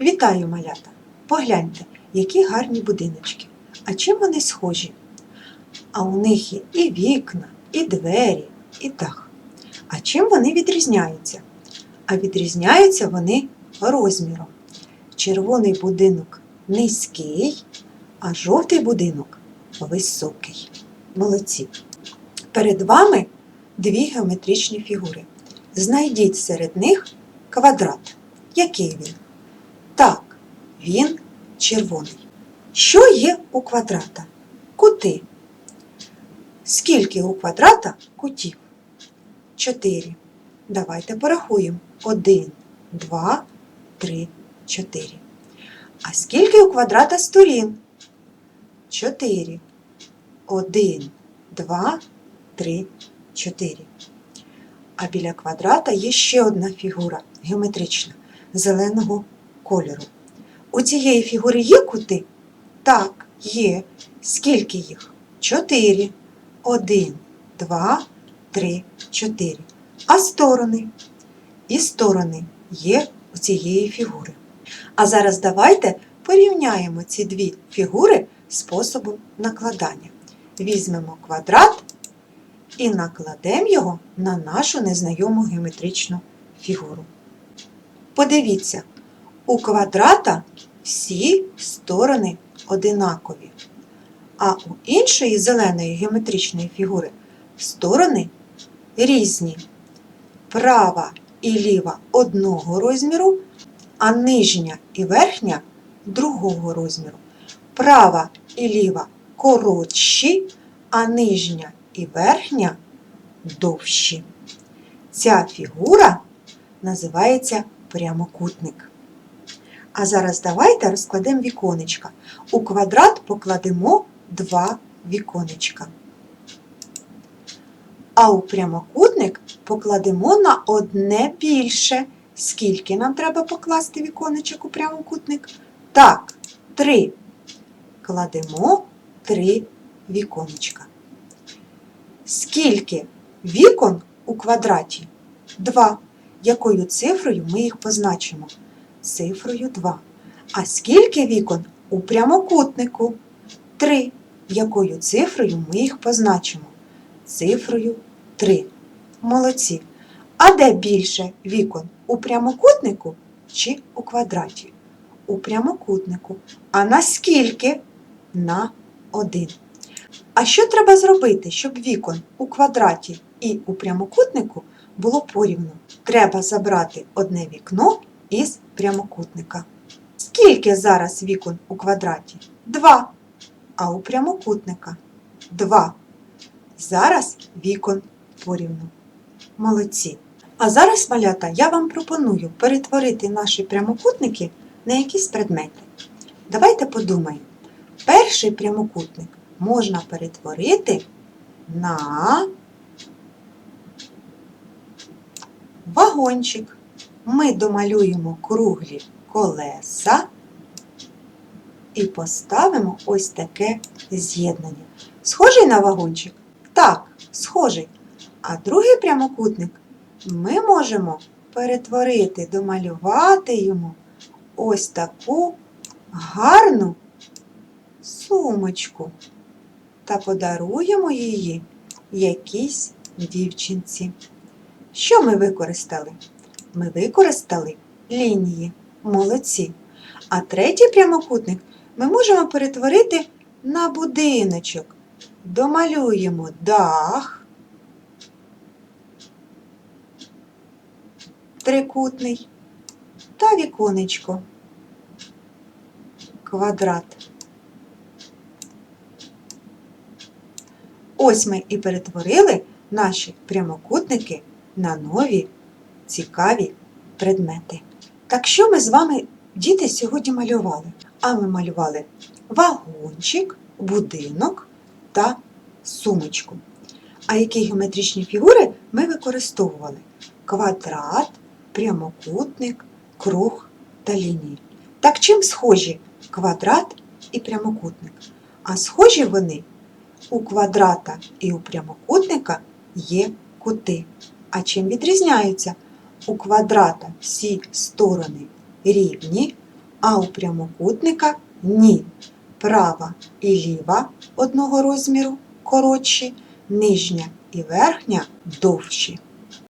Вітаю, малята! Погляньте, які гарні будиночки. А чим вони схожі? А у них є і вікна, і двері, і дах. А чим вони відрізняються? А відрізняються вони розміром. Червоний будинок низький, а жовтий будинок високий. Молодці. Перед вами дві геометричні фігури. Знайдіть серед них квадрат. Який він? Так, він червоний. Що є у квадрата? Кути. Скільки у квадрата кутів? Чотири. Давайте порахуємо. Один, два, три, чотири. А скільки у квадрата сторін? Чотири. Один, два, три, чотири. А біля квадрата є ще одна фігура геометрична зеленого кольору. У цієї фігури є кути? Так, є. Скільки їх? Чотири. Один, два, три, чотири. А сторони? І сторони є у цієї фігури. А зараз давайте порівняємо ці дві фігури способом накладання. Візьмемо квадрат і накладемо його на нашу незнайому геометричну фігуру. Подивіться, у квадрата всі сторони одинакові, а у іншої зеленої геометричної фігури сторони різні. Права і ліва одного розміру, а нижня і верхня другого розміру. Права і ліва коротші, а нижня і верхня довші. Ця фігура називається прямокутник. А зараз давайте розкладемо віконечка. У квадрат покладемо два віконечка. А у прямокутник покладемо на одне більше. Скільки нам треба покласти віконечок у прямокутник? Так, три. Кладемо три віконечка. Скільки вікон у квадраті? Два. Якою цифрою ми їх позначимо? Цифрою 2. А скільки вікон у прямокутнику? 3. Якою цифрою ми їх позначимо? Цифрою 3. Молодці. А де більше вікон? У прямокутнику чи у квадраті? У прямокутнику. А на скільки? На 1. А що треба зробити, щоб вікон у квадраті і у прямокутнику було порівну? Треба забрати одне вікно із прямокутника. Скільки зараз вікон у квадраті? Два. А у прямокутника два. Зараз вікон порівну. Молодці. А зараз, малята, я вам пропоную перетворити наші прямокутники на якісь предмети. Давайте подумаємо. Перший прямокутник можна перетворити на вагончик. Ми домалюємо круглі колеса і поставимо ось таке з'єднання. Схожий на вагончик? Так, схожий. А другий прямокутник ми можемо перетворити, домалювати йому ось таку гарну сумочку та подаруємо її якійсь дівчинці. Що ми використали? Ми використали лінії. Молодці. А третій прямокутник ми можемо перетворити на будиночок. Домалюємо дах, трикутний та віконечко, квадрат. Ось ми і перетворили наші прямокутники на нові цікаві предмети. Так що ми з вами, діти, сьогодні малювали? А ми малювали вагончик, будинок та сумочку. А які геометричні фігури ми використовували? Квадрат, прямокутник, круг та лінії. Так чим схожі квадрат і прямокутник? А схожі вони у квадрата і у прямокутника є кути. А чим відрізняються? У квадрата всі сторони рівні, а у прямокутника ні. Права і ліва одного розміру коротші, нижня і верхня довші.